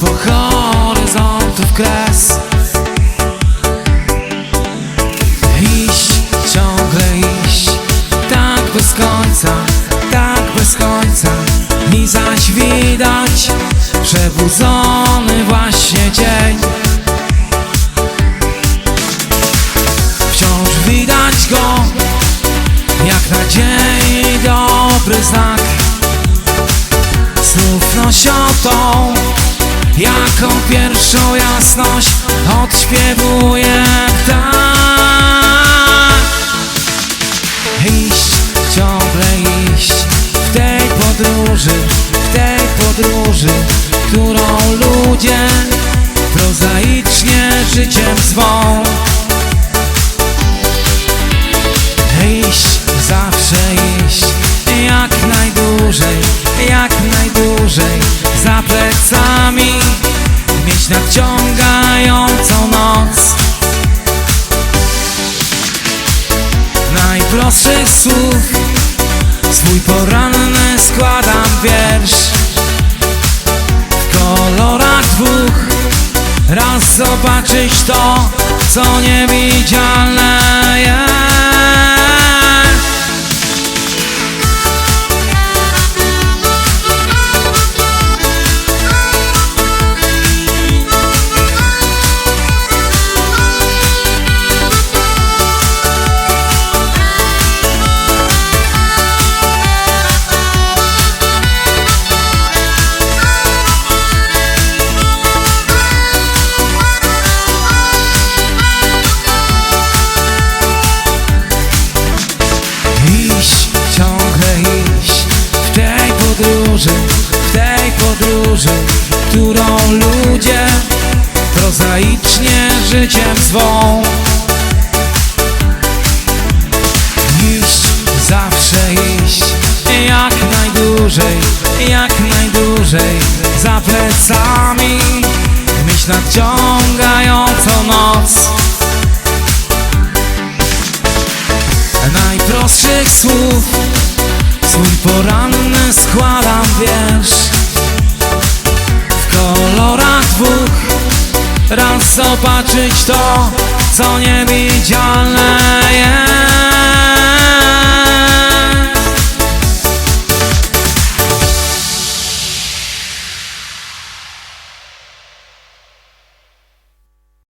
po w kres. Iść, ciągle iść Tak bez końca, tak bez końca. Mi zaś widać Przebudzony właśnie dzień. Wciąż widać go Jak nadziei dobry znak. Znów nosią tą Jaką pierwszą jasność odśpiewuje tak Iść, ciągle iść w tej podróży, w tej podróży, którą ludzie prozaicznie życiem zwą. Iść, zawsze iść, jak najdłużej, jak najdłużej, za plecami mieć nadciągającą noc. Najprostszych słów Swój poranny składam wiersz W kolorach dwóch Raz zobaczyć to, co niewidzialne jest w tej podróży, którą ludzie prozaicznie życiem zwą. Iść, zawsze iść, jak najdłużej, jak najdłużej, za plecami mieć nadciągającą noc. najprostszych słów Swój poranny składam wiersz W kolorach dwóch. Raz zobaczyć to, co niewidzialne